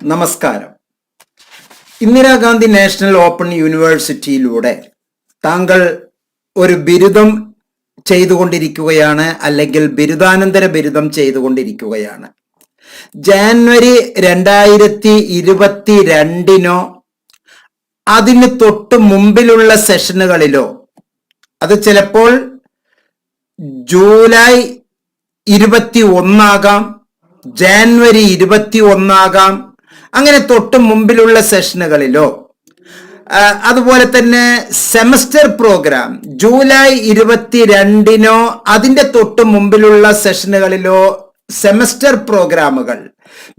നമസ്കാരം. Indira Gandhi national open യൂണിവേഴ്സിറ്റിയിലൂടെ താങ്കൾ ഒരു ബിരുദം ചെയ്തുകൊണ്ടിരിക്കുകയാണ് അല്ലെങ്കിൽ ബിരുദാനന്തര ബിരുദം ചെയ്തുകൊണ്ടിരിക്കുകയാണ്. ജാനുവരി രണ്ടായിരത്തി ഇരുപത്തി രണ്ടിനോ അതിന് തൊട്ട് മുമ്പിലുള്ള സെഷനുകളിലോ അത് ചിലപ്പോൾ ജൂലൈ ഇരുപത്തി ഒന്നാകാം ജാനുവരി ഇരുപത്തി ഒന്നാകാം അങ്ങനെ തൊട്ട് മുമ്പിലുള്ള സെഷനുകളിലോ. അതുപോലെ തന്നെ സെമസ്റ്റർ പ്രോഗ്രാം ജൂലൈ ഇരുപത്തിരണ്ടിനോ അതിന്റെ തൊട്ട് മുമ്പിലുള്ള സെഷനുകളിലോ സെമസ്റ്റർ പ്രോഗ്രാമുകൾ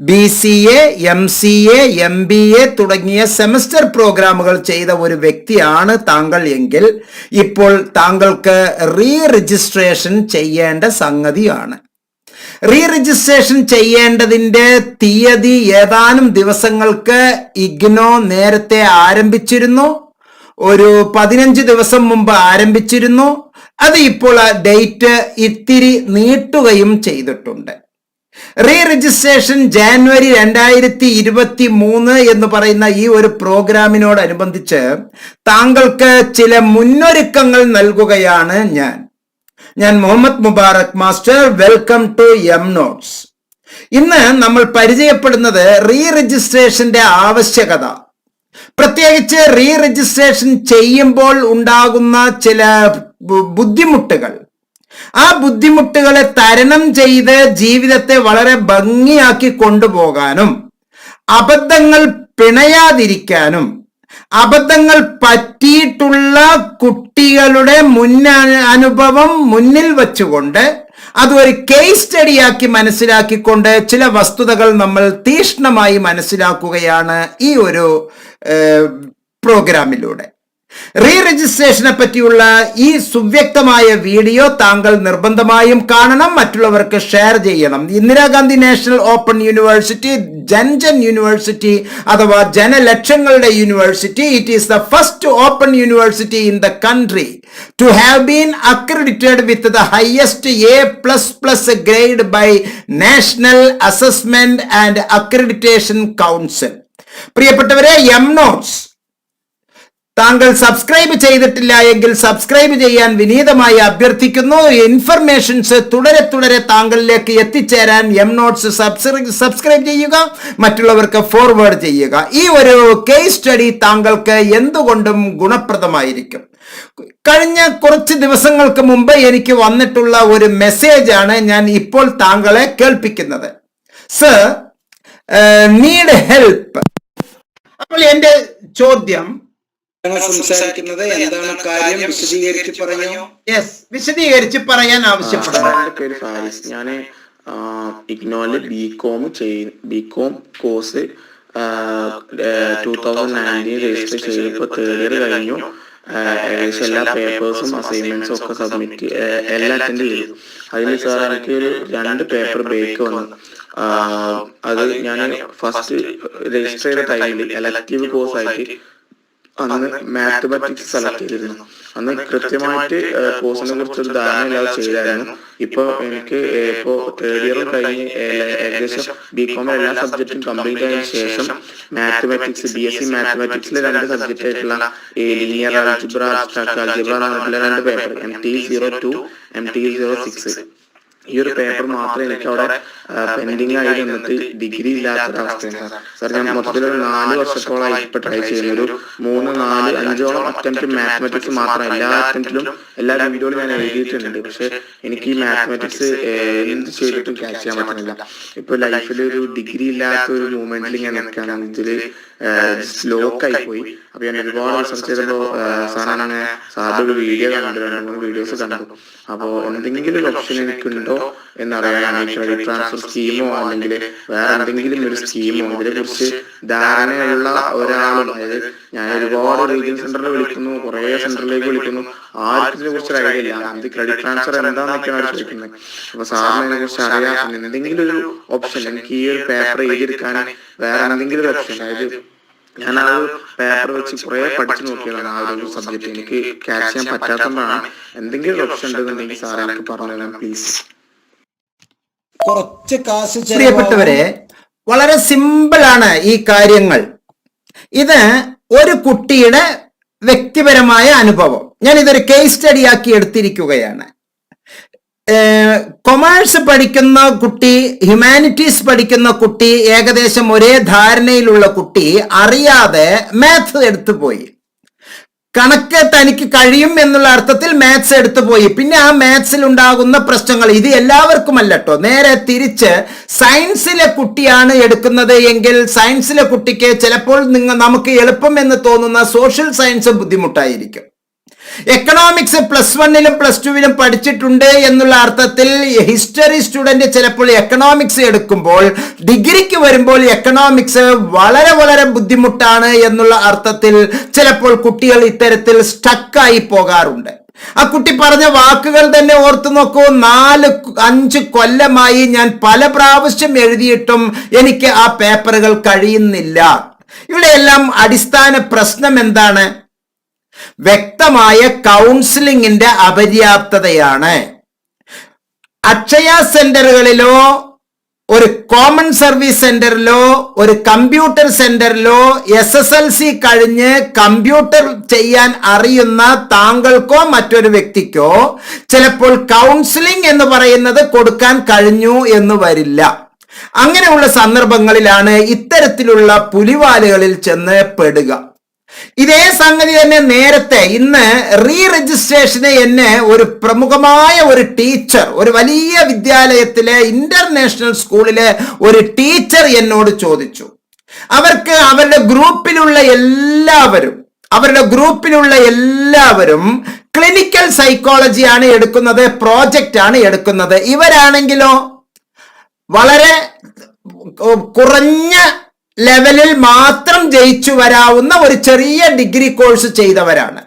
B C A M C A M B A തുടങ്ങിയ സെമസ്റ്റർ പ്രോഗ്രാമുകൾ ചെയ്ത ഒരു വ്യക്തിയാണ് താങ്കൾ എങ്കിൽ ഇപ്പോൾ താങ്കൾക്ക് റീ രജിസ്ട്രേഷൻ ചെയ്യേണ്ട സംഗതിയാണ്. റീ രജിസ്ട്രേഷൻ ചെയ്യേണ്ടതിന്റെ തീയതി ഏതാനും ദിവസങ്ങൾക്ക് ഇഗ്നോ നേരത്തെ ആരംഭിച്ചിരുന്നു. ഒരു പതിനഞ്ച് ദിവസം മുമ്പ് ആരംഭിച്ചിരുന്നു. അത് ഇപ്പോൾ ആ ഡേറ്റ് ഇത്തിരി നീട്ടുകയും ചെയ്തിട്ടുണ്ട്. റീ രജിസ്ട്രേഷൻ ജാനുവരി രണ്ടായിരത്തി ഇരുപത്തി മൂന്ന് എന്ന് പറയുന്ന ഈ ഒരു പ്രോഗ്രാമിനോടനുബന്ധിച്ച് താങ്കൾക്ക് ചില മുന്നൊരുക്കങ്ങൾ നൽകുകയാണ് ഞാൻ. ഞാൻ Muhammad Mubarak master welcome to M notes. ഇന്ന് നമ്മൾ പരിചയപ്പെടുന്നത് റീ രജിസ്ട്രേഷന്റെ ആവശ്യകത. പ്രത്യേകിച്ച് റീ രജിസ്ട്രേഷൻ ചെയ്യുമ്പോൾ ഉണ്ടാകുന്ന ചില ബുദ്ധിമുട്ടുകൾ. ആ ബുദ്ധിമുട്ടുകളെ തരണം ചെയ്ത് ജീവിതത്തെ വളരെ ഭംഗിയാക്കി കൊണ്ടുപോകാനും അബദ്ധങ്ങൾ പിണയാതിരിക്കാനും അബദ്ധങ്ങൾ പറ്റിയിട്ടുള്ള കുട്ടികളുടെ മുൻ അനുഭവം മുന്നിൽ വച്ചുകൊണ്ട് അത് ഒരു കേസ് സ്റ്റഡിയാക്കി മനസ്സിലാക്കിക്കൊണ്ട് ചില വസ്തുതകൾ നമ്മൾ തീഷ്ണമായി മനസ്സിലാക്കുകയാണ് ഈ ഒരു പ്രോഗ്രാമിലൂടെ. റീ രജിസ്ട്രേഷനെ പറ്റിയുള്ള ഈ സുവ്യക്തമായ വീഡിയോ താങ്കൾ നിർബന്ധമായും കാണണം മറ്റുള്ളവർക്ക് ഷെയർ ചെയ്യണം. Indira Gandhi national open university ജൻജൻ university അഥവാ ജനലക്ഷങ്ങളുടെ university it is the first open university in the country to have been accredited with the highest A plus plus grade by national assessment and accreditation council പ്രിയപ്പെട്ടവരെ M notes താങ്കൾ subscribe ചെയ്തിട്ടില്ല എങ്കിൽ subscribe ചെയ്യാൻ വിനീതമായി അഭ്യർത്ഥിക്കുന്നു. Informations തുടരെ തുടരെ താങ്കളിലേക്ക് എത്തിച്ചേരാൻ എം നോട്ട്സ് സബ്സ്ക്രൈബ് ചെയ്യുക മറ്റുള്ളവർക്ക് ഫോർവേഡ് ചെയ്യുക. ഈ ഒരു കേസ് സ്റ്റഡി താങ്കൾക്ക് എന്തുകൊണ്ടും ഗുണപ്രദമായിരിക്കും. കഴിഞ്ഞ കുറച്ച് ദിവസങ്ങൾക്ക് മുമ്പ് എനിക്ക് വന്നിട്ടുള്ള ഒരു മെസ്സേജ് ആണ് ഞാൻ ഇപ്പോൾ താങ്കളെ കേൾപ്പിക്കുന്നത്. സർ നീഡ് ഹെൽപ്പ് അപ്പോൾ എന്റെ ചോദ്യം ഞങ്ങൾ സംസാരിക്കുന്നത് എന്താണ് കാര്യം വിശദീകരിച്ച് പറഞ്ഞു യെസ് വിശദീകരിച്ച് പറയാൻ ആവശ്യപ്പെടുന്നു എന്റെ പേര് ഫാരിസ്. ഞാൻ ഇഗ്നോയിൽ ബി കോം ചെയ് B com course two thousand nineteen register ചെയ്തപ്പോൾ തേർഡ് ഇയർ കഴിഞ്ഞു. ഏകദേശം എല്ലാ പേപ്പേഴ്സും അസൈൻമെന്റ്സും ഒക്കെ സബ്മിറ്റ് എല്ലാം അറ്റൻഡ് ചെയ്തു. അതിൽ സാർ എനിക്ക് ഒരു രണ്ട് പേപ്പർ ബ്രേക്ക് വന്നു. അത് ഞാൻ ഫസ്റ്റ് രജിസ്റ്റർ ചെയ്ത ടൈമിൽ എലക്റ്റീവ് കോഴ്സ് ആയിട്ട് അന്ന് മാത്തമാറ്റിക്സ് സെലക്ട് ചെയ്തിരുന്നു. അന്ന് കൃത്യമായിട്ട് കോഴ്സിനെ കുറിച്ച് ഒരു ധാരണ ഇല്ലാതെ ചെയ്തായിരുന്നു ഇപ്പൊ എനിക്ക് ഇപ്പോ തേർഡ് ഇയർ കഴിഞ്ഞ് ഏകദേശം ബി കോം എല്ലാ സബ്ജക്റ്റും കംപ്ലീറ്റ് ആയതിനു ശേഷം മാത്തമാറ്റിക്സ് ബി എസ് സി മാത്തമാറ്റിക്സിലെ രണ്ട് സബ്ജക്റ്റ് ആയിട്ടുള്ള ലീനിയർ അൽജിബ്ര എന്നുള്ള രണ്ട് paper M T zero two M T zero six ഈ ഒരു പേപ്പർ മാത്രമേ എനിക്ക് അവിടെ പെൻഡിങ് ആയി നിന്നിട്ട് ഡിഗ്രി ഇല്ലാത്തൊരവസ്ഥയാണ് സാർ ഞാൻ മൊത്തത്തിൽ ഒരു നാല് വർഷത്തോളമായി ഇപ്പൊ ട്രൈ ചെയ്യുന്നത് ഒരു മൂന്ന് നാല് അഞ്ചോളം അറ്റംപ്റ്റ് മാത്തമാറ്റിക്സ് മാത്രം എല്ലാ അറ്റംപ്റ്റിലും എല്ലാ വീഡിയോയിലും ഞാൻ എഴുതിയിട്ടുണ്ട്. പക്ഷെ എനിക്ക് ഈ മാത്തമാറ്റിക്സ് എന്ത് ചെയ്തിട്ടും ക്യാച്ച് ചെയ്യാൻ പറ്റുന്നില്ല. ഇപ്പൊ ലൈഫിൽ ഒരു ഡിഗ്രി ഇല്ലാത്ത ഒരു മൂവ്മെന്റിൽ ഞാൻ നിൽക്കുകയാണ്. സ്ലോക്ക് ആയി പോയി. അപ്പൊ ഞാൻ ഒരുപാട് റിസർച്ച് ചെയ്തപ്പോ സാറാണ് സാറിന്റെ ഒരു വീഡിയോ കണ്ടു രണ്ട് മൂന്ന് വീഡിയോസ് കണ്ടു അപ്പോ എന്തെങ്കിലും ഒരു ഓപ്ഷൻ എനിക്കുണ്ടോ ഈ ക്രെഡിറ്റ് ട്രാൻസ്ഫർ സ്കീമോ അല്ലെങ്കിൽ വേറെ എന്തെങ്കിലും ഒരു സ്കീമോ ഇതിനെ കുറിച്ച് ധാരണയുള്ള ഒരാളും അതായത് ഞാൻ ഒരുപാട് റീജിയൻ സെന്ററിൽ വിളിക്കുന്നു കുറെ സെന്ററിലേക്ക് വിളിക്കുന്നു ആർക്കും ഇതിനെ കുറിച്ച് അറിയില്ല അത് ക്രെഡിറ്റ് ട്രാൻസ്ഫർ എന്താന്നൊക്കെയാണ് ചോദിക്കുന്നത്. അപ്പൊ സാറിന് അതിനെ കുറിച്ച് അറിയാം എന്തെങ്കിലും ഒരു ഓപ്ഷൻ എനിക്ക് ഈ ഒരു പേപ്പർ എഴുതിയെടുക്കാൻ വേറെ എന്തെങ്കിലും ഒരു ഓപ്ഷൻ അതായത് ഞാൻ ആ ഒരു പേപ്പർ വെച്ച് കുറെ പഠിച്ചു നോക്കിയതാണ് ആ ഒരു സബ്ജക്ട് എനിക്ക് ക്യാച്ച് ചെയ്യാൻ പറ്റാത്തതാണ് എന്തെങ്കിലും ഒരു ഓപ്ഷൻ ഉണ്ടെന്നുണ്ടെങ്കിൽ സാർ എനിക്ക് പറഞ്ഞു തരാം പ്ലീസ് കുറച്ച് കാശ്. പ്രിയപ്പെട്ടവരെ വളരെ സിമ്പിളാണ് ഈ കാര്യങ്ങൾ. ഇത് ഒരു കുട്ടിയുടെ വ്യക്തിപരമായ അനുഭവം. ഞാൻ ഇതൊരു കേസ് സ്റ്റഡി ആക്കി എടുത്തിരിക്കുകയാണ്. കൊമേഴ്സ് പഠിക്കുന്ന കുട്ടി ഹ്യൂമാനിറ്റീസ് പഠിക്കുന്ന കുട്ടി ഏകദേശം ഒരേ ധാരണയിലുള്ള കുട്ടി അറിയാതെ മാത്സ് എടുത്തു പോയി കണക്ക് തനിക്ക് കഴിയും എന്നുള്ള അർത്ഥത്തിൽ മാത്സ് എടുത്തു പോയി. പിന്നെ ആ മാത്സിൽ ഉണ്ടാകുന്ന പ്രശ്നങ്ങൾ ഇത് എല്ലാവർക്കും കേട്ടോ നേരെ തിരിച്ച് സയൻസിലെ കുട്ടിയാണ് എടുക്കുന്നത് എങ്കിൽ സയൻസിലെ കുട്ടിക്ക് ചിലപ്പോൾ നിങ്ങൾ നമുക്ക് എളുപ്പം എന്ന് തോന്നുന്ന സോഷ്യൽ സയൻസ് ബുദ്ധിമുട്ടായിരിക്കും. എക്കണോമിക്സ് പ്ലസ് വണ്ണിലും പ്ലസ് ടുവിലും പഠിച്ചിട്ടുണ്ട് എന്നുള്ള അർത്ഥത്തിൽ ഹിസ്റ്ററി സ്റ്റുഡന്റ് ചിലപ്പോൾ എക്കണോമിക്സ് എടുക്കുമ്പോൾ ഡിഗ്രിക്ക് വരുമ്പോൾ എക്കണോമിക്സ് വളരെ വളരെ ബുദ്ധിമുട്ടാണ് എന്നുള്ള അർത്ഥത്തിൽ ചിലപ്പോൾ കുട്ടികൾ ഇത്തരത്തിൽ സ്റ്റക്കായി പോകാറുണ്ട്. ആ കുട്ടി പറഞ്ഞ വാക്കുകൾ തന്നെ ഓർത്തു നോക്കൂ. നാല് അഞ്ച് കൊല്ലമായി ഞാൻ പല പ്രാവശ്യം എഴുതിയിട്ടും എനിക്ക് ആ പേപ്പറുകൾ കഴിയുന്നില്ല. ഇവിടെയെല്ലാം അടിസ്ഥാന പ്രശ്നം എന്താണ്? വ്യക്തമായ കൗൺസിലിംഗിന്റെ അപര്യാപ്തതയാണ്. അക്ഷയ സെന്ററുകളിലോ ഒരു കോമൺ സർവീസ് സെന്ററിലോ ഒരു കമ്പ്യൂട്ടർ സെന്ററിലോ എസ് എസ് എൽ സി കഴിഞ്ഞ് കമ്പ്യൂട്ടർ ചെയ്യാൻ അറിയുന്ന താങ്കൾക്കോ മറ്റൊരു വ്യക്തിക്കോ ചിലപ്പോൾ കൗൺസിലിംഗ് എന്ന് പറയുന്നത് കൊടുക്കാൻ കഴിഞ്ഞു എന്ന് വരില്ല. അങ്ങനെയുള്ള സന്ദർഭങ്ങളിലാണ് ഇത്തരത്തിലുള്ള പുലിവാലുകളിൽ ചെന്ന് പെടുക. ഇതേ സംഗതി തന്നെ നേരത്തെ ഇന്ന് റീ രജിസ്ട്രേഷന് എന്നെ ഒരു പ്രമുഖമായ ഒരു ടീച്ചർ ഒരു വലിയ വിദ്യാലയത്തിലെ ഇന്റർനാഷണൽ സ്കൂളിലെ ഒരു ടീച്ചർ എന്നോട് ചോദിച്ചു. അവർക്ക് അവരുടെ ഗ്രൂപ്പിലുള്ള എല്ലാവരും അവരുടെ ഗ്രൂപ്പിലുള്ള എല്ലാവരും ക്ലിനിക്കൽ സൈക്കോളജിയാണ് എടുക്കുന്നത് പ്രോജക്റ്റ് ആണ് എടുക്കുന്നത്. ഇവരാണെങ്കിലോ? വളരെ കുറഞ്ഞ ലെവലിൽ മാത്രം ജയിച്ചു വരാവുന്ന ഒരു ചെറിയ ഡിഗ്രി കോഴ്സ് ചെയ്തവരാണ്.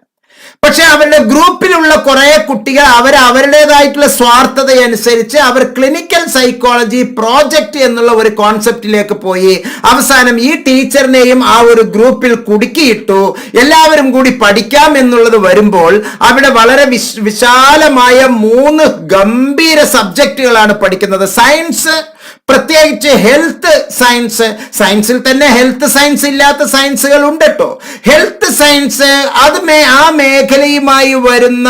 പക്ഷെ അവരുടെ ഗ്രൂപ്പിലുള്ള കുറെ കുട്ടികൾ അവർ അവരുടേതായിട്ടുള്ള സ്വാർത്ഥതയനുസരിച്ച് അവർ ക്ലിനിക്കൽ സൈക്കോളജി പ്രോജക്റ്റ് എന്നുള്ള ഒരു കോൺസെപ്റ്റിലേക്ക് പോയി അവസാനം ഈ ടീച്ചറിനെയും ആ ഒരു ഗ്രൂപ്പിൽ കുടുക്കിയിട്ടു. എല്ലാവരും കൂടി പഠിക്കാം എന്നുള്ളത് വരുമ്പോൾ അവിടെ വളരെ വിശാലമായ മൂന്ന് ഗംഭീര സബ്ജക്റ്റുകളാണ് പഠിക്കുന്നത്. സയൻസ് പ്രത്യേകിച്ച് ഹെൽത്ത് സയൻസ് സയൻസിൽ തന്നെ ഹെൽത്ത് സയൻസ് ഇല്ലാത്ത സയൻസുകൾ ഉണ്ട് കേട്ടോ ഹെൽത്ത് സയൻസ് അത് മേ ആ മേഖലയുമായി വരുന്ന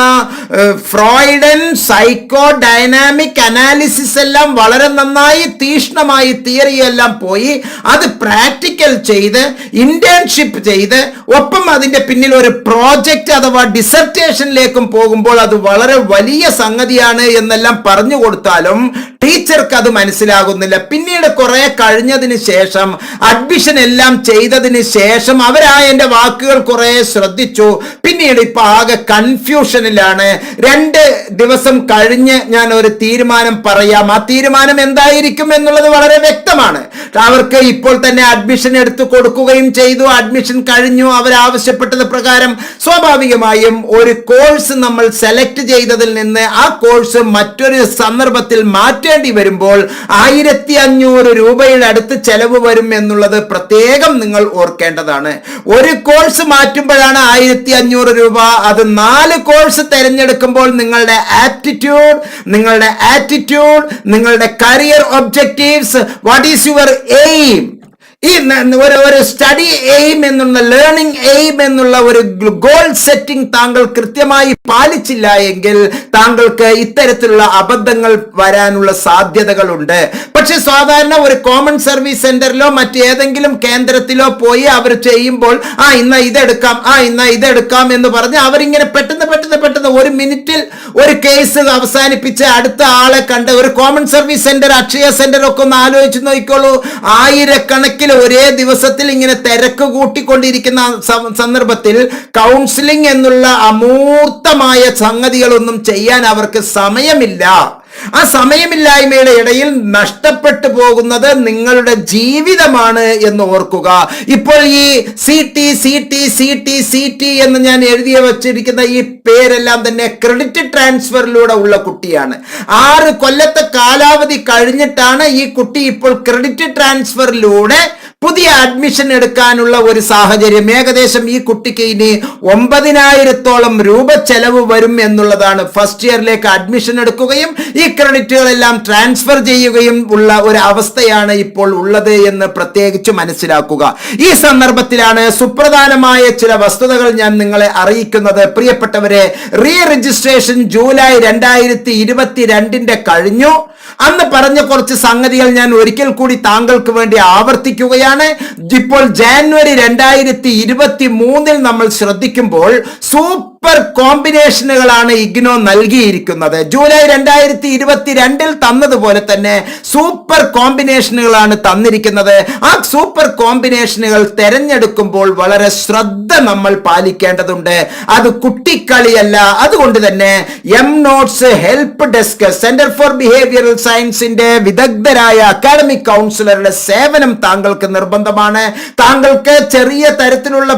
ഫ്രോയിഡൻ സൈക്കോ ഡൈനാമിക് അനാലിസിസ് എല്ലാം വളരെ നന്നായി തീഷ്ണമായി തിയറി എല്ലാം പോയി. അത് പ്രാക്ടിക്കൽ ചെയ്ത് ഇന്റേൺഷിപ്പ് ചെയ്ത് ഒപ്പം അതിന്റെ പിന്നിൽ ഒരു പ്രോജക്റ്റ് അഥവാ ഡിസർട്ടേഷനിലേക്കും പോകുമ്പോൾ അത് വളരെ വലിയ സംഗതിയാണ് എന്നെല്ലാം പറഞ്ഞു കൊടുത്താലും ടീച്ചർക്ക് അത് മനസ്സിലാകുന്നില്ല പിന്നീട് കുറെ കഴിഞ്ഞതിന് ശേഷം അഡ്മിഷൻ എല്ലാം ചെയ്തതിന് ശേഷം അവരാ എന്റെ വാക്കുകൾ കുറെ ശ്രദ്ധിച്ചു. പിന്നീട് ഇപ്പൊ ആകെ കൺഫ്യൂഷനിലാണ് രണ്ട് ദിവസം കഴിഞ്ഞ് ഞാൻ ഒരു തീരുമാനം പറയാം. ആ തീരുമാനം എന്തായിരിക്കും എന്നുള്ളത് വളരെ വ്യക്തമാണ്. അവർക്ക് ഇപ്പോൾ തന്നെ അഡ്മിഷൻ എടുത്തു കൊടുക്കുകയും ചെയ്തു. അഡ്മിഷൻ കഴിഞ്ഞു. അവർ ആവശ്യപ്പെട്ടത് പ്രകാരം സ്വാഭാവികമായും ഒരു കോഴ്സ് നമ്മൾ സെലക്ട് ചെയ്തതിൽ നിന്ന് ആ കോഴ്സ് മറ്റൊരു സന്ദർഭത്തിൽ മാറ്റേണ്ടി വരുമ്പോൾ ആയിരത്തി അഞ്ഞൂറ് രൂപയുടെ അടുത്ത് ചെലവ് വരും എന്നുള്ളത് പ്രത്യേകം നിങ്ങൾ ഓർക്കേണ്ടതാണ്. ഒരു കോഴ്സ് മാറ്റുമ്പോഴാണ് ആയിരത്തി അഞ്ഞൂറ് രൂപ. അത് നാല് കോഴ്സ് തിരഞ്ഞെടുക്കുമ്പോൾ നിങ്ങളുടെ ആപ്റ്റിറ്റ്യൂഡ് നിങ്ങളുടെ ആറ്റിറ്റ്യൂഡ് നിങ്ങളുടെ career objectives what is your aim ഈ ഒരു ഒരു സ്റ്റഡി എയിം എന്നുള്ള ലേണിംഗ് എയിം എന്നുള്ള ഒരു ഗോൾ സെറ്റിംഗ് താങ്കൾ കൃത്യമായി പാലിച്ചില്ല എങ്കിൽ താങ്കൾക്ക് ഇത്തരത്തിലുള്ള അബദ്ധങ്ങൾ വരാനുള്ള സാധ്യതകളുണ്ട്. പക്ഷെ സാധാരണ ഒരു കോമൺ സർവീസ് സെന്ററിലോ മറ്റേതെങ്കിലും കേന്ദ്രത്തിലോ പോയി അവർ ചെയ്യുമ്പോൾ ആ ഇന്ന ഇതെടുക്കാം ആ ഇന്ന ഇതെടുക്കാം എന്ന് പറഞ്ഞ് അവരിങ്ങനെ പെട്ടെന്ന് പെട്ടെന്ന് പെട്ടെന്ന് ഒരു മിനിറ്റിൽ ഒരു കേസ് അവസാനിപ്പിച്ച് അടുത്ത ആളെ കണ്ട് ഒരു common service centre Akshaya centre ഒക്കെ ഒന്ന് ആലോചിച്ച് നോക്കിക്കോളൂ. ആയിരക്കണക്കിന് ഒരേ ദിവസത്തിൽ ഇങ്ങനെ തിരക്ക് കൂട്ടിക്കൊണ്ടിരിക്കുന്ന സന്ദർഭത്തിൽ കൗൺസിലിംഗ് എന്നുള്ള അമൂർത്തമായ സംഗതികളൊന്നും ചെയ്യാൻ അവർക്ക് സമയമില്ല. ആ സമയമില്ലായ്മയുടെ ഇടയിൽ നഷ്ടപ്പെട്ടു പോകുന്നത് നിങ്ങളുടെ ജീവിതമാണ് എന്ന് ഓർക്കുക. ഇപ്പോൾ ഈ C T C T C T C T എന്ന് ഞാൻ എഴുതി വച്ചിരിക്കുന്ന ഈ പേരെല്ലാം തന്നെ ക്രെഡിറ്റ് ട്രാൻസ്ഫറിലൂടെ ഉള്ള കുട്ടിയാണ്. ആറ് കൊല്ലത്തെ കാലാവധി കഴിഞ്ഞിട്ടാണ് ഈ കുട്ടി ഇപ്പോൾ ക്രെഡിറ്റ് ട്രാൻസ്ഫറിലൂടെ പുതിയ അഡ്മിഷൻ എടുക്കാനുള്ള ഒരു സാഹചര്യം. ഏകദേശം ഈ കുട്ടിക്ക് ഇനി ഒമ്പതിനായിരത്തോളം രൂപ ചെലവ് വരും എന്നുള്ളതാണ് ഫസ്റ്റ് ഇയറിലേക്ക് അഡ്മിഷൻ എടുക്കുകയും ഈ ക്രെഡിറ്റുകളെല്ലാം ട്രാൻസ്ഫർ ചെയ്യുകയും ഉള്ള ഒരു അവസ്ഥയാണ് ഇപ്പോൾ ഉള്ളത് എന്ന് പ്രത്യേകിച്ച് മനസ്സിലാക്കുക. ഈ സന്ദർഭത്തിലാണ് സുപ്രധാനമായ ചില വസ്തുതകൾ ഞാൻ നിങ്ങളെ അറിയിക്കുന്നത്. പ്രിയപ്പെട്ടവരെ റീ രജിസ്ട്രേഷൻ ജൂലൈ രണ്ടായിരത്തി ഇരുപത്തിരണ്ടിന്റെ കഴിഞ്ഞു. അന്ന് പറഞ്ഞ കുറച്ച് സംഗതികൾ ഞാൻ ഒരിക്കൽ കൂടി താങ്കൾക്ക് വേണ്ടി ആവർത്തിക്കുകയാണ്. ഇപ്പോൾ ജാനുവരി രണ്ടായിരത്തി ഇരുപത്തി മൂന്നിൽ നമ്മൾ ശ്രദ്ധിക്കുമ്പോൾ സൂപ്പർ കോമ്പിനേഷനുകളാണ് ഇഗ്നോ നൽകിയിരിക്കുന്നത്. ജൂലൈ രണ്ടായിരത്തി ഇരുപത്തിരണ്ടിൽ തന്നതുപോലെ തന്നെ സൂപ്പർ കോമ്പിനേഷനുകളാണ് തന്നിരിക്കുന്നത്. ആ സൂപ്പർ കോമ്പിനേഷനുകൾ തെരഞ്ഞെടുക്കുമ്പോൾ വളരെ ശ്രദ്ധ നമ്മൾ പാലിക്കേണ്ടതുണ്ട്. അത് കുട്ടിക്കളിയല്ല. അതുകൊണ്ട് തന്നെ M notes help desk centre for behavioural സയൻസിന്റെ വിദഗ്ധരായ അക്കാഡമിക് കൗൺസിലറുടെ സേവനം താങ്കൾക്ക് നിർബന്ധമാണ്. താങ്കൾക്ക് ചെറിയ തരത്തിലുള്ള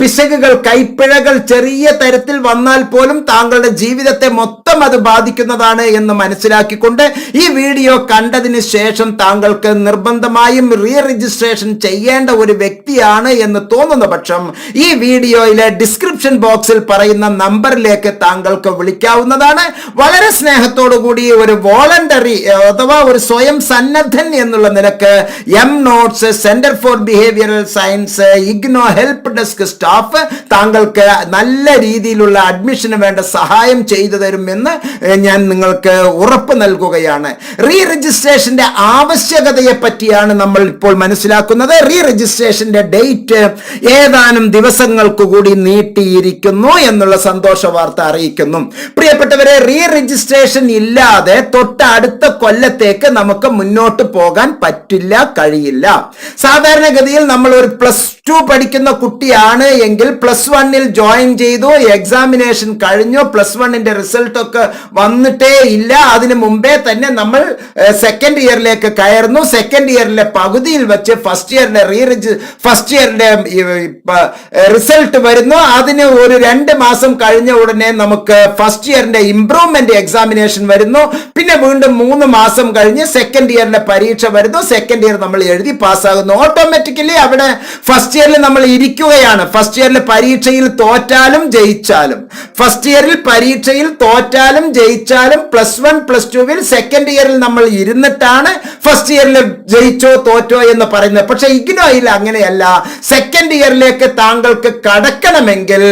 പിശകുകൾ കൈപ്പിഴകൾ ചെറിയ തരത്തിൽ വന്നാൽ പോലും താങ്കളുടെ ജീവിതത്തെ മൊത്തം അത് ബാധിക്കുന്നതാണ് എന്ന് മനസ്സിലാക്കിക്കൊണ്ട് ഈ വീഡിയോ കണ്ടതിന് ശേഷം താങ്കൾക്ക് നിർബന്ധമായും റീ രജിസ്ട്രേഷൻ ചെയ്യേണ്ട ഒരു വ്യക്തിയാണ് എന്ന് തോന്നുന്ന പക്ഷം ഈ വീഡിയോയിലെ ഡിസ്ക്രിപ്ഷൻ ബോക്സിൽ പറയുന്ന നമ്പറിലേക്ക് താങ്കൾക്ക് വിളിക്കാവുന്നതാണ്. വളരെ സ്നേഹത്തോടു കൂടി ഒരു വോളണ്ടറി അഥവാ ഒരു സ്വയം സന്നദ്ധൻ എന്നുള്ള നിലയ്ക്ക് M notes centre for behavioural science IGNOU help desk staff താങ്കൾക്ക് നല്ല രീതിയിലുള്ള അഡ്മിഷന് വേണ്ട സഹായം ചെയ്തു തരുമെന്ന് ഞാൻ നിങ്ങൾക്ക് ഉറപ്പ് നൽകുകയാണ്. റീ രജിസ്ട്രേഷന്റെ ആവശ്യകതയെ പറ്റിയാണ് നമ്മൾ ഇപ്പോൾ മനസ്സിലാക്കുന്നത്. റീ രജിസ്ട്രേഷന്റെ ഡേറ്റ് ഏതാനും ദിവസങ്ങൾക്ക് കൂടി നീട്ടിയിരിക്കുന്നു എന്നുള്ള സന്തോഷ വാർത്ത അറിയിക്കുന്നു. പ്രിയപ്പെട്ടവരെ റീ രജിസ്ട്രേഷൻ ഇല്ലാതെ തൊട്ടടുത്ത കൊല്ലത്തേക്ക് നമുക്ക് മുന്നോട്ട് പോകാൻ പറ്റില്ല കഴിയില്ല. സാധാരണഗതിയിൽ നമ്മൾ ഒരു പ്ലസ് ടു പഠിക്കുന്ന കുട്ടിയാണ് എങ്കിൽ പ്ലസ് വണ്ണിൽ ജോയിൻ ചെയ്തു എക്സാമിനേഷൻ കഴിഞ്ഞോ പ്ലസ് വണ്ണിന്റെ റിസൾട്ട് ഒക്കെ വന്നിട്ടേ ഇല്ല. അതിന് മുമ്പേ തന്നെ നമ്മൾ സെക്കൻഡ് ഇയറിലേക്ക് കയറുന്നു. സെക്കൻഡ് ഇയറിലെ പകുതിയിൽ വെച്ച് ഫസ്റ്റ് ഇയറിന്റെ റീ ഫസ്റ്റ് ഇയറിന്റെ റിസൾട്ട് വരുന്നു. അതിന് ഒരു രണ്ട് മാസം കഴിഞ്ഞ ഉടനെ നമുക്ക് ഫസ്റ്റ് ഇയറിന്റെ ഇംപ്രൂവ്മെന്റ് എക്സാമിനേഷൻ വരുന്നു. പിന്നെ വീണ്ടും മൂന്ന് മാസം കഴിഞ്ഞ് സെക്കൻഡ് ഇയറിന്റെ പരീക്ഷ വരുന്നു. സെക്കൻഡ് ഇയർ നമ്മൾ എഴുതി പാസ്സാകുന്നു. ഓട്ടോമാറ്റിക്കലി അവിടെ ഫസ്റ്റ് ഇയറിൽ നമ്മൾ ഇരിക്കുകയാണ്. ഫസ്റ്റ് ഇയറിലെ പരീക്ഷയിൽ തോറ്റാലും ജയിച്ചാലും. ഫസ്റ്റ് ഇയറിൽ പരീക്ഷയിൽ തോറ്റാലും ജയിച്ചാലും പ്ലസ് വൺ പ്ലസ് ടുവിൽ സെക്കൻഡ് ഇയറിൽ നമ്മൾ ഇരുന്നിട്ടാണ് ഫസ്റ്റ് ഇയറിൽ ജയിച്ചോ തോറ്റോ എന്ന് പറയുന്നത്. പക്ഷെ ഇഗ്നോയിൽ അങ്ങനെയല്ല. സെക്കൻഡ് ഇയറിലേക്ക് താങ്കൾക്ക് കടക്കണമെങ്കിൽ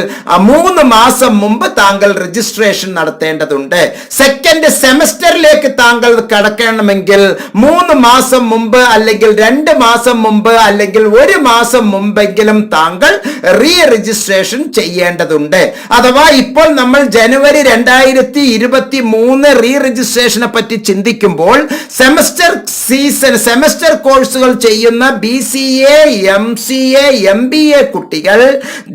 മൂന്ന് മാസം മുമ്പ് താങ്കൾ രജിസ്ട്രേഷൻ നടത്തേണ്ടതുണ്ട്. സെക്കൻഡ് സെമസ്റ്ററിലേക്ക് താങ്കൾ കടക്കണമെങ്കിൽ മൂന്ന് മാസം മുമ്പ് അല്ലെങ്കിൽ രണ്ട് മാസം മുമ്പ് അല്ലെങ്കിൽ ഒരു മാസം മുമ്പെങ്കിലും താങ്കൾ റീ രജിസ്ട്രേഷൻ ചെയ്യേണ്ടതുണ്ട്. അഥവാ ഇപ്പോൾ നമ്മൾ ജനുവരി രണ്ടായിരത്തി ഇരുപത്തി മൂന്ന് റീ രജിസ്ട്രേഷനെ പറ്റി ചിന്തിക്കുമ്പോൾ സെമസ്റ്റർ സീസൺ സെമസ്റ്റർ കോഴ്സുകൾ ചെയ്യുന്ന B C A M C A M B A കുട്ടികൾ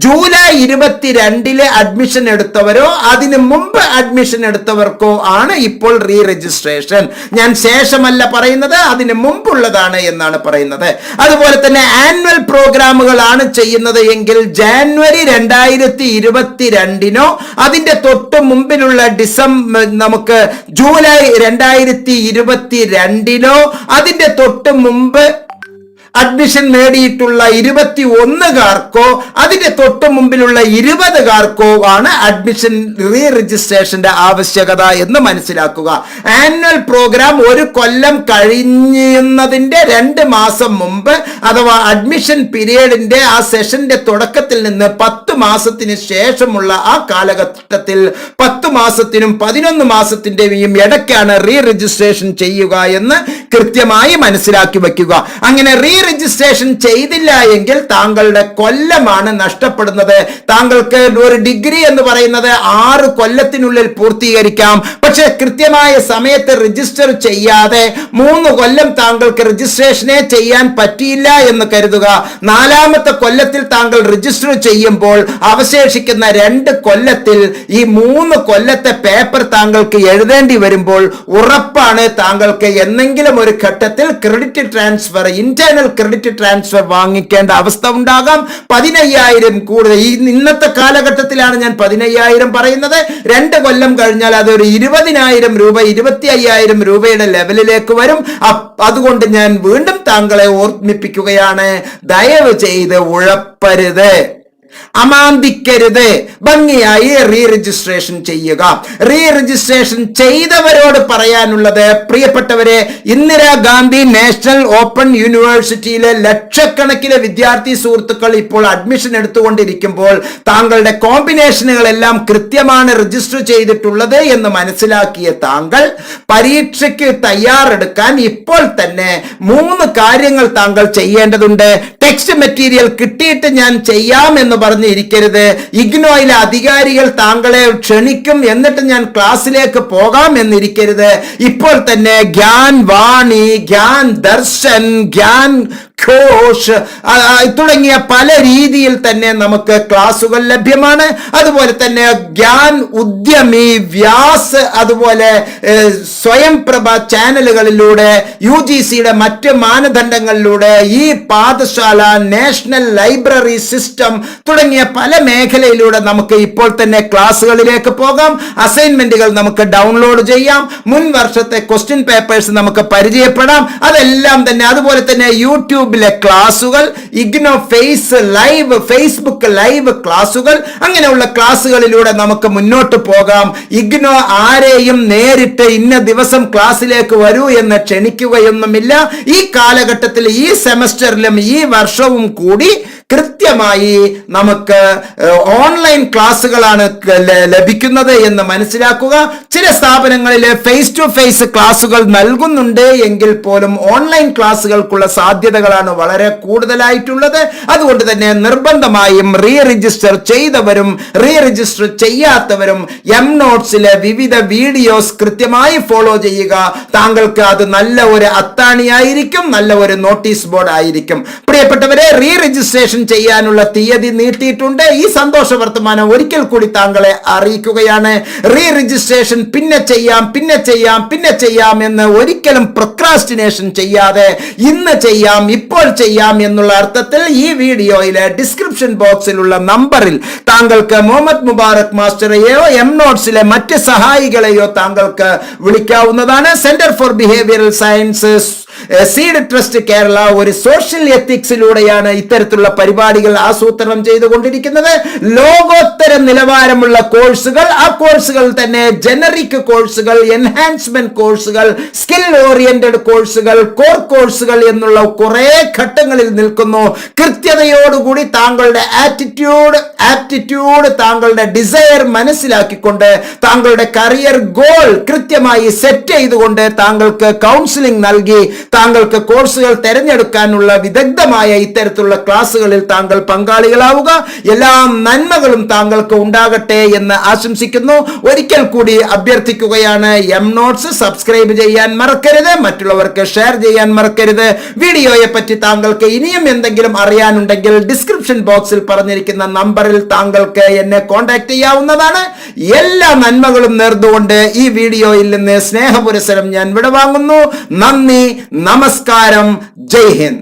ജൂലൈ ഇരുപത്തിരണ്ടിലെ അഡ്മിഷൻ എടുത്തവരോ അതിനു മുമ്പ് അഡ്മിഷൻ എടുത്തവർക്കോ ആണ് ഇപ്പോൾ റീ രജിസ്ട്രേഷൻ ഞാൻ ശേഷമല്ല പറയുന്നത് അതിന് മുമ്പുള്ളതാണ് എന്നാണ് പറയുന്നത്. അതുപോലെ തന്നെ ആനുവൽ പ്രോഗ്രാമുകളാണ് ചെയ്യുന്നത് എങ്കിൽ ജാനുവരി രണ്ടായിരത്തി ഇരുപത്തിരണ്ടിനോ? അതിന്റെ തൊട്ട് മുമ്പിലുള്ള ഡിസംബർ നമുക്ക് ജൂലൈ രണ്ടായിരത്തി ഇരുപത്തി രണ്ടിനോ അതിന്റെ തൊട്ട് മുമ്പ് അഡ്മിഷൻ നേടിയിട്ടുള്ള ഇരുപത്തി ഒന്നുകാർക്കോ അതിന്റെ തൊട്ട് മുമ്പിലുള്ള ഇരുപതുകാർക്കോ ആണ് അഡ്മിഷൻ റീ രജിസ്ട്രേഷന്റെ ആവശ്യകത എന്ന് മനസ്സിലാക്കുക. ആനുവൽ പ്രോഗ്രാം ഒരു കൊല്ലം കഴിയുന്നതിന്റെ രണ്ട് മാസം മുമ്പ് അഥവാ അഡ്മിഷൻ പീരീഡിന്റെ ആ സെഷന്റെ തുടക്കത്തിൽ നിന്ന് പത്ത് മാസത്തിന് ശേഷമുള്ള ആ കാലഘട്ടത്തിൽ പത്ത് മാസത്തിനും പതിനൊന്ന് മാസത്തിന്റെയും ഇടയ്ക്കാണ് റീ രജിസ്ട്രേഷൻ ചെയ്യുക എന്ന് കൃത്യമായി മനസ്സിലാക്കി വയ്ക്കുക. അങ്ങനെ റീ രജിസ്ട്രേഷൻ ചെയ്തില്ല എങ്കിൽ താങ്കളുടെ കൊല്ലമാണ് നഷ്ടപ്പെടുന്നത്. താങ്കൾക്ക് ഒരു ഡിഗ്രി എന്ന് പറയുന്നത് ആറ് കൊല്ലത്തിനുള്ളിൽ പൂർത്തീകരിക്കാം. പക്ഷെ കൃത്യമായ സമയത്ത് രജിസ്റ്റർ ചെയ്യാതെ മൂന്ന് കൊല്ലം താങ്കൾക്ക് രജിസ്ട്രേഷനെ ചെയ്യാൻ പറ്റിയില്ല എന്ന് കരുതുക. നാലാമത്തെ കൊല്ലത്തിൽ താങ്കൾ രജിസ്റ്റർ ചെയ്യുമ്പോൾ അവശേഷിക്കുന്ന രണ്ട് കൊല്ലത്തിൽ ഈ മൂന്ന് കൊല്ലത്തെ പേപ്പർ താങ്കൾക്ക് എഴുതേണ്ടി വരുമ്പോൾ ഉറപ്പാണ് താങ്കൾക്ക് എന്തെങ്കിലും ഒരു ഘട്ടത്തിൽ credit transfer internal credit transfer വാങ്ങിക്കേണ്ട അവസ്ഥ ഉണ്ടാകാം. പതിനയ്യായിരം കൂടുതൽ. ഈ ഇന്നത്തെ കാലഘട്ടത്തിലാണ് ഞാൻ പതിനയ്യായിരം പറയുന്നത്. രണ്ട് കൊല്ലം കഴിഞ്ഞാൽ അതൊരു ഇരുപതിനായിരം രൂപ ഇരുപത്തി അയ്യായിരം രൂപയുടെ ലെവലിലേക്ക് വരും. അതുകൊണ്ട് ഞാൻ വീണ്ടും താങ്കളെ ഓർമ്മിപ്പിക്കുകയാണ്. ദയവ് ചെയ്ത് ഉഴപ്പരുത്. അമാന്തിക്കരുത്. ഭംഗിയായി റീ രജിസ്ട്രേഷൻ ചെയ്യുക. റീ രജിസ്ട്രേഷൻ ചെയ്തവരോട് പറയാനുള്ളത് പ്രിയപ്പെട്ടവരെ ഇന്ദിരാഗാന്ധി നാഷണൽ ഓപ്പൺ യൂണിവേഴ്സിറ്റിയിലെ ലക്ഷക്കണക്കിന് വിദ്യാർത്ഥി സുഹൃത്തുക്കൾ ഇപ്പോൾ അഡ്മിഷൻ എടുത്തുകൊണ്ടിരിക്കുമ്പോൾ താങ്കളുടെ കോമ്പിനേഷനുകളെല്ലാം കൃത്യമാണ് രജിസ്റ്റർ ചെയ്തിട്ടുള്ളത് എന്ന് മനസ്സിലാക്കിയ താങ്കൾ പരീക്ഷയ്ക്ക് തയ്യാറെടുക്കാൻ ഇപ്പോൾ തന്നെ മൂന്ന് കാര്യങ്ങൾ താങ്കൾ ചെയ്യേണ്ടതുണ്ട്. ടെക്സ്റ്റ് മെറ്റീരിയൽ കിട്ടിയിട്ട് ഞാൻ ചെയ്യാം എന്ന് പറഞ്ഞ് ഇരിക്കരുത്. ഇഗ്നോയിലെ അധികാരികൾ താങ്കളെ ക്ഷണിക്കും എന്നിട്ട് ഞാൻ ക്ലാസ്സിലേക്ക് പോകാം എന്നിരിക്കരുത്. ഇപ്പോൾ തന്നെ ഗ്യാൻ വാണി ഗ്യാൻ ദർശൻ ഗ്യാൻ ഘോഷ് തുടങ്ങിയ പല രീതിയിൽ തന്നെ നമുക്ക് ക്ലാസുകൾ ലഭ്യമാണ്. അതുപോലെ തന്നെ ഗ്യാൻ ഉദ്യമി വ്യാസ് അതുപോലെ സ്വയംപ്രഭ സ്വയം പ്രഭ ചാനലുകളിലൂടെ യു ജി സിയുടെ മറ്റ് മാനദണ്ഡങ്ങളിലൂടെ ഈ പാഠശാല നാഷണൽ ലൈബ്രറി സിസ്റ്റം തുടങ്ങിയ പല മേഖലയിലൂടെ നമുക്ക് ഇപ്പോൾ തന്നെ ക്ലാസ്സുകളിലേക്ക് പോകാം. അസൈൻമെന്റുകൾ നമുക്ക് ഡൗൺലോഡ് ചെയ്യാം. മുൻ വർഷത്തെ ക്വസ്റ്റ്യൻ പേപ്പേഴ്സ് നമുക്ക് പരിചയപ്പെടാം. അതെല്ലാം തന്നെ അതുപോലെ തന്നെ യൂട്യൂബിലെ ക്ലാസുകൾ IGNOU face live Facebook live ക്ലാസുകൾ അങ്ങനെയുള്ള ക്ലാസ്സുകളിലൂടെ നമുക്ക് മുന്നോട്ട് പോകാം. ഇഗ്നോ ആരെയും നേരിട്ട് ഇന്ന ദിവസം ക്ലാസ്സിലേക്ക് വരൂ എന്ന് ക്ഷണിക്കുകയൊന്നുമില്ല. ഈ കാലഘട്ടത്തിൽ ഈ സെമസ്റ്ററിലും ഈ വർഷവും കൂടി കൃത്യമായി നമുക്ക് ഓൺലൈൻ ക്ലാസ്സുകളാണ് ലഭിക്കുന്നത് എന്ന് മനസ്സിലാക്കുക. ചില സ്ഥാപനങ്ങളിൽ ഫേസ് ടു ഫേസ് ക്ലാസ്സുകൾ നൽകുന്നുണ്ട് എങ്കിൽ പോലും ഓൺലൈൻ ക്ലാസ്സുകൾക്കുള്ള സാധ്യതകളാണ് വളരെ കൂടുതലായിട്ടുള്ളത്. അതുകൊണ്ട് തന്നെ നിർബന്ധമായും റീ രജിസ്റ്റർ ചെയ്തവരും റീ രജിസ്റ്റർ ചെയ്യാത്തവരും എം നോട്ട്സിലെ വിവിധ വീഡിയോസ് കൃത്യമായി ഫോളോ ചെയ്യുക. താങ്കൾക്ക് അത് നല്ല ഒരു അത്താണിയായിരിക്കും നല്ല ഒരു നോട്ടീസ് ബോർഡ് ആയിരിക്കും. പ്രിയപ്പെട്ടവരെ റീ രജിസ്ട്രേഷൻ ചെയ്യാനുള്ള തീയതി നീട്ടിയിട്ടുണ്ട്. ഈ സന്തോഷ വർത്തമാനം ഒരിക്കൽ കൂടി താങ്കളെ അറിയിക്കുകയാണ്. റീ രജിസ്ട്രേഷൻ പിന്നെ ചെയ്യാം പിന്നെ ചെയ്യാം പിന്നെ ചെയ്യാം എന്ന് ഒരിക്കലും പ്രൊക്രാസ്റ്റിനേഷൻ ചെയ്യാതെ ഇന്ന് ചെയ്യാം ഇപ്പോൾ ചെയ്യാം എന്നുള്ള അർത്ഥത്തിൽ ഈ വീഡിയോയിലെ ഡിസ്ക്രിപ്ഷൻ ബോക്സിലുള്ള നമ്പറിൽ താങ്കൾക്ക് മുഹമ്മദ് മുബാറക് മാസ്റ്ററെയോ എം നോട്ട്സിലെ മറ്റ് സഹായികളെയോ താങ്കൾക്ക് വിളിക്കാവുന്നതാണ്. Centre for behavioural sciences seed trust Kerala ഒരു സോഷ്യൽ എത്തിക്സിലൂടെയാണ് ഇത്തരത്തിലുള്ള പരിപാടികൾ ആസൂത്രണം ചെയ്തുകൊണ്ടിരിക്കുന്നത്. ലോകോത്തര നിലവാരമുള്ള കോഴ്സുകൾ ആ കോഴ്സുകൾ തന്നെ ജനറിക് കോഴ്സുകൾ എൻഹാൻസ്മെന്റ് കോഴ്സുകൾ സ്കിൽ ഓറിയന്റഡ് കോഴ്സുകൾ കോർ കോഴ്സുകൾ എന്നുള്ള കുറെ ഘട്ടങ്ങളിൽ നിൽക്കുന്നു. കൃത്യതയോടുകൂടി താങ്കളുടെ ആറ്റിറ്റ്യൂഡ് ആപ്റ്റിറ്റ്യൂഡ് താങ്കളുടെ ഡിസയർ മനസ്സിലാക്കിക്കൊണ്ട് താങ്കളുടെ കരിയർ ഗോൾ കൃത്യമായി സെറ്റ് ചെയ്തുകൊണ്ട് താങ്കൾക്ക് കൗൺസിലിംഗ് നൽകി താങ്കൾക്ക് കോഴ്സുകൾ തിരഞ്ഞെടുക്കാനുള്ള വിദഗ്ധമായ ഇത്തരത്തിലുള്ള ക്ലാസ്സുകളിൽ താങ്കൾ പങ്കാളികളാവുക. എല്ലാ നന്മകളും താങ്കൾക്ക് ഉണ്ടാകട്ടെ എന്ന് ആശംസിക്കുന്നു. ഒരിക്കൽ കൂടി അഭ്യർത്ഥിക്കുകയാണ് എം നോട്ട്സ് സബ്സ്ക്രൈബ് ചെയ്യാൻ മറക്കരുത് മറ്റുള്ളവർക്ക് ഷെയർ ചെയ്യാൻ മറക്കരുത്. വീഡിയോയെ പറ്റി താങ്കൾക്ക് ഇനിയും എന്തെങ്കിലും അറിയാനുണ്ടെങ്കിൽ ഡിസ്ക്രിപ്ഷൻ ബോക്സിൽ പറഞ്ഞിരിക്കുന്ന നമ്പറിൽ താങ്കൾക്ക് എന്നെ കോൺടാക്ട് ചെയ്യാവുന്നതാണ്. എല്ലാ നന്മകളും നേർന്നുകൊണ്ട് ഈ വീഡിയോയിൽ നിന്ന് സ്നേഹപുരസരം ഞാൻ വിടവാങ്ങുന്നു. നന്ദി നമസ്കാരം. ജയ് ഹിന്ദ്.